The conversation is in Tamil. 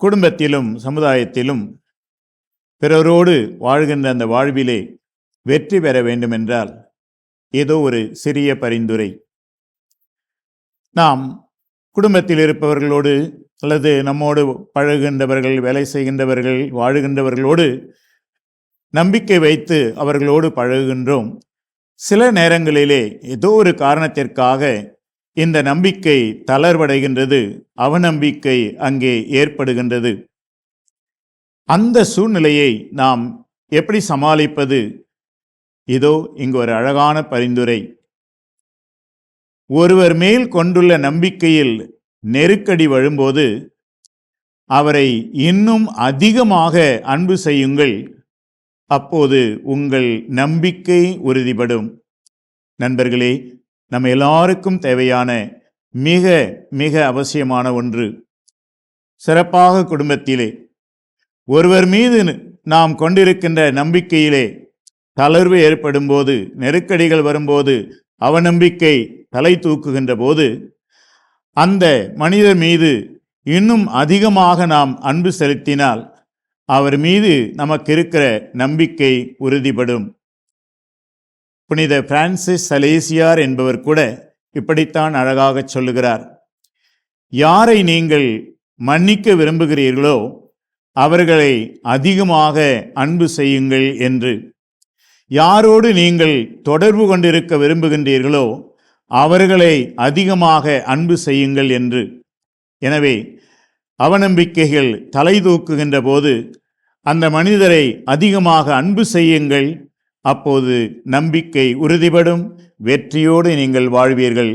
குடும்பத்திலும் சமுதாயத்திலும் பிறரோடு வாழ்கின்ற அந்த வாழ்விலே வெற்றி பெற வேண்டுமென்றால் ஏதோ ஒரு சிறிய பரிந்துரை. நாம் குடும்பத்தில் இருப்பவர்களோடு அல்லது நம்மோடு பழகுகின்றவர்கள் வேலை செய்கின்றவர்கள் வாழுகின்றவர்களோடு நம்பிக்கை வைத்து அவர்களோடு பழகுகின்றோம். சில நேரங்களிலே ஏதோ ஒரு காரணத்திற்காக இந்த நம்பிக்கை தளர்வடைகின்றது. அவநம்பிக்கை அங்கே ஏற்படுகின்றது. அந்த சூழ்நிலையை நாம் எப்படி சமாளிப்பது? இதோ இங்கு ஒரு அழகான பரிந்துரை. ஒருவர் மேல் கொண்டுள்ள நம்பிக்கையில் நெருக்கடி வரும்போது அவரை இன்னும் அதிகமாக அன்பு செய்யுங்கள். அப்போது உங்கள் நம்பிக்கை உறுதிப்படும். நண்பர்களே நம்ம எல்லாருக்கும் தேவையான மிக மிக அவசியமான ஒன்று சிறப்பாக குடும்பத்திலே. ஒருவர் மீது நாம் கொண்டிருக்கின்ற நம்பிக்கையிலே தளர்வு ஏற்படும் போது நெருக்கடிகள் வரும்போது அவநம்பிக்கை தலை தூக்குகின்ற போது அந்த மனிதர் மீது இன்னும் அதிகமாக நாம் அன்பு செலுத்தினால் அவர் மீது நமக்கு இருக்கிற நம்பிக்கை உறுதிப்படும் புனித பிரான்சிஸ் சலேசியார் என்பவர் கூட இப்படித்தான் அழகாகச் சொல்லுகிறார். யாரை நீங்கள் மன்னிக்க விரும்புகிறீர்களோ அவர்களை அதிகமாக அன்பு செய்யுங்கள் என்று. யாரோடு நீங்கள் தொடர்பு கொண்டிருக்க விரும்புகின்றீர்களோ அவர்களை அதிகமாக அன்பு செய்யுங்கள் என்று. எனவே அவநம்பிக்கைகள் தலை தூக்குகின்ற போது அந்த மனிதரை அதிகமாக அன்பு செய்யுங்கள் அப்போது நம்பிக்கை உறுதிப்படும் வெற்றியோடு நீங்கள் வாழ்வீர்கள்.